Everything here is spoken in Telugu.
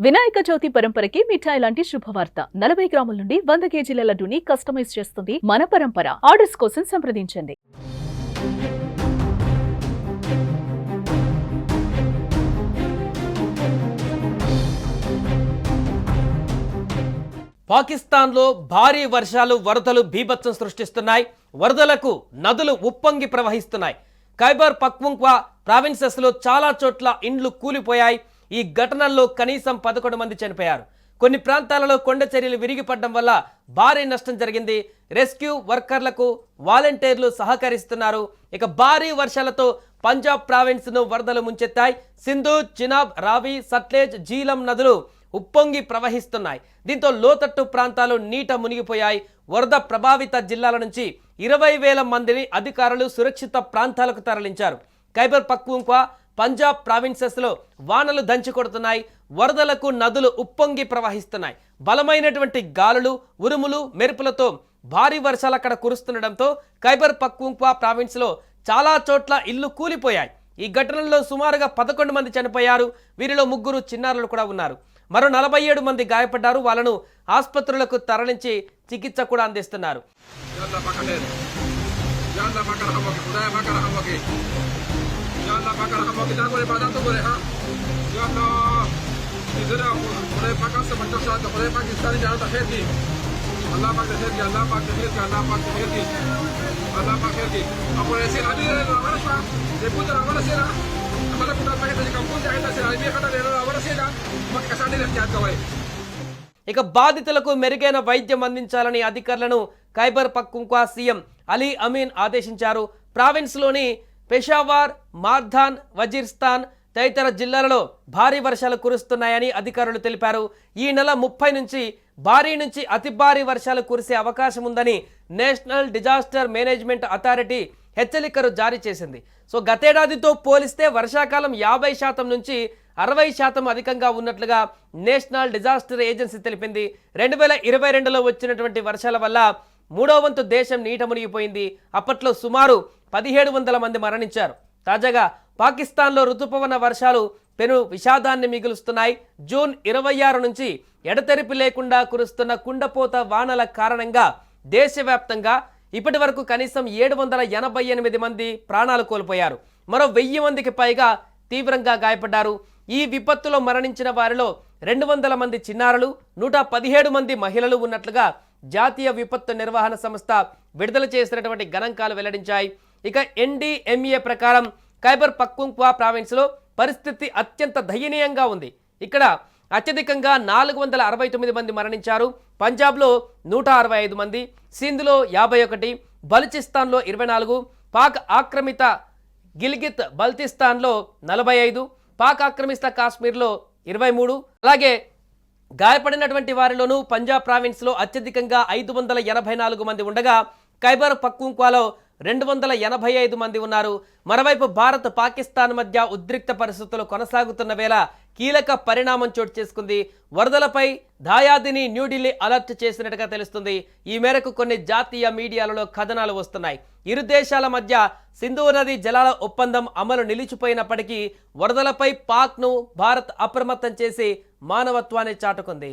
వినాయక చవితి పరంపరకి మిఠాయి లాంటి శుభవార్త. నలభై గ్రాముల నుండి వంద కేజీల లడ్డూని కస్టమైజ్ చేస్తుంది మన పరంపర. ఆర్డర్స్ కోసం సంప్రదించండి. పాకిస్తాన్లో భారీ వర్షాలు వరదలు బీభత్సం సృష్టిస్తున్నాయి. వరదలకు నదులు ఉప్పొంగి ప్రవహిస్తున్నాయి. ఖైబర్ పక్వంక్వా ప్రావిన్సెస్లో చాలా చోట్ల ఇండ్లు కూలిపోయాయి. ఈ ఘటనల్లో కనీసం పదకొండు మంది చనిపోయారు. కొన్ని ప్రాంతాలలో కొండ చర్యలు విరిగిపడడం వల్ల భారీ నష్టం జరిగింది. రెస్క్యూ వర్కర్లకు వాలంటీర్లు సహకరిస్తున్నారు. ఇక భారీ వర్షాలతో పంజాబ్ ప్రావిన్స్ను వరదలు ముంచెత్తాయి. సింధు చినాబ్ రావి సట్లేజ్ జీలం నదులు ఉప్పొంగి ప్రవహిస్తున్నాయి. దీంతో లోతట్టు ప్రాంతాలు నీట మునిగిపోయాయి. వరద ప్రభావిత జిల్లాల నుంచి ఇరవై వేల మందిని అధికారులు సురక్షిత ప్రాంతాలకు తరలించారు. ఖైబర్ పక్వంక్వా పంజాబ్ ప్రావిన్సెస్లో వానలు దంచి కొడుతున్నాయి వరదలకు నదులు ఉప్పొంగి ప్రవహిస్తున్నాయి. బలమైనటువంటి గాలులు ఉరుములు మెరుపులతో భారీ వర్షాలు అక్కడ కురుస్తుండటంతో ఖైబర్ పక్వంక్వా ప్రావిన్స్లో చాలా చోట్ల ఇల్లు కూలిపోయాయి. ఈ ఘటనలో సుమారుగా పదకొండు మంది చనిపోయారు. వీరిలో ముగ్గురు చిన్నారులు కూడా ఉన్నారు. మరో నలభై ఏడు మంది గాయపడ్డారు. వాళ్ళను ఆసుపత్రులకు తరలించి చికిత్స కూడా అందిస్తున్నారు. Ya Allah makan dia. Ya Allah makan hamba kita. Budaya makan hamba kita. Ya Allah makan hamba kita. Boleh badan tu boleh ha. Ya Allah. Izinnya aku boleh makan sebanyak saat. Boleh Pakistan jangan tak hati. Allah pak khair ki. Allah pak khair ki. Allah pak khair ki. Allah pak khair ki. Apa yang sih lagi? Mana sih? Dia pun jangan mana sih lah. Mana pun tak pakai dari kampung jangan tak sih. Ini kata dia mana sih lah. Mak kesan dia jangan kawai. ఇక బాధితులకు మెరుగైన వైద్యం అందించాలని అధికారులను ఖైబర్ పక్కుంక్వా సీఎం అలీ అమీన్ ఆదేశించారు ప్రావిన్స్లోని పెషావార్ మార్ధాన్ వజీర్స్థాన్ తదితర జిల్లాలలో భారీ వర్షాలు కురుస్తున్నాయని అధికారులు తెలిపారు. ఈ నెల ముప్పై నుంచి భారీ నుంచి అతి భారీ వర్షాలు కురిసే అవకాశం ఉందని నేషనల్ డిజాస్టర్ మేనేజ్మెంట్ అథారిటీ హెచ్చరికలు జారీ చేసింది. సో గతేడాదితో పోలిస్తే వర్షాకాలం యాభై శాతం నుంచి అరవై శాతం అధికంగా ఉన్నట్లుగా నేషనల్ డిజాస్టర్ ఏజెన్సీ తెలిపింది. రెండు వేల ఇరవై రెండులో వచ్చినటువంటి వర్షాల వల్ల మూడో వంతు దేశం నీట మునిగిపోయింది. అప్పట్లో సుమారు పదిహేడు వందల మంది మరణించారు. తాజాగా పాకిస్తాన్లో రుతుపవన వర్షాలు పెను విషాదాన్ని మిగులుస్తున్నాయి. జూన్ ఇరవై ఆరు నుంచి ఎడతెరిపి లేకుండా కురుస్తున్న కుండపోత వానల కారణంగా దేశవ్యాప్తంగా ఇప్పటి వరకు కనీసం ఏడు వందల ఎనభై ఎనిమిది మంది ప్రాణాలు కోల్పోయారు. మరో వెయ్యి మందికి పైగా తీవ్రంగా గాయపడ్డారు. ఈ విపత్తులో మరణించిన వారిలో రెండు వందల మంది చిన్నారులు నూట పదిహేడు మంది మహిళలు ఉన్నట్లుగా జాతీయ విపత్తు నిర్వహణ సంస్థ విడుదల చేసినటువంటి గణాంకాలు వెల్లడించాయి. ఇక ఎన్డీఎంఏ ప్రకారం ఖైబర్ పక్వంక్వా ప్రావిన్స్లో పరిస్థితి అత్యంత దయనీయంగా ఉంది. ఇక్కడ అత్యధికంగా నాలుగు వందల అరవై తొమ్మిది మంది మరణించారు. పంజాబ్లో నూట అరవై ఐదు మంది సింధులో యాభై ఒకటి బలుచిస్తాన్లో ఇరవై నాలుగు పాక్ ఆక్రమిత గిల్గిత్ బల్తిస్తాన్లో నలభై ఐదు పాక్ ఆక్రమిత కాశ్మీర్లో ఇరవై మూడు అలాగే గాయపడినటువంటి వారిలోనూ పంజాబ్ ప్రావిన్స్లో అత్యధికంగా ఐదు వందల ఎనభై నాలుగు మంది ఉండగా ఖైబర్ పక్కుంక్వాలో రెండు వందల ఎనభై ఐదు మంది ఉన్నారు. మరోవైపు భారత్ పాకిస్తాన్ మధ్య ఉద్రిక్త పరిస్థితులు కొనసాగుతున్న వేళ కీలక పరిణామం చోటు చేసుకుంది. వరదలపై దాయాదిని న్యూఢిల్లీ అలర్ట్ చేసినట్టుగా తెలుస్తుంది. ఈ మేరకు కొన్ని జాతీయ మీడియాలలో కథనాలు వస్తున్నాయి. ఇరు దేశాల మధ్య సింధు నది జలాల ఒప్పందం అమలు నిలిచిపోయినప్పటికీ వరదలపై పాక్ను భారత్ అప్రమత్తం చేసి మానవత్వాన్ని చాటుకుంది.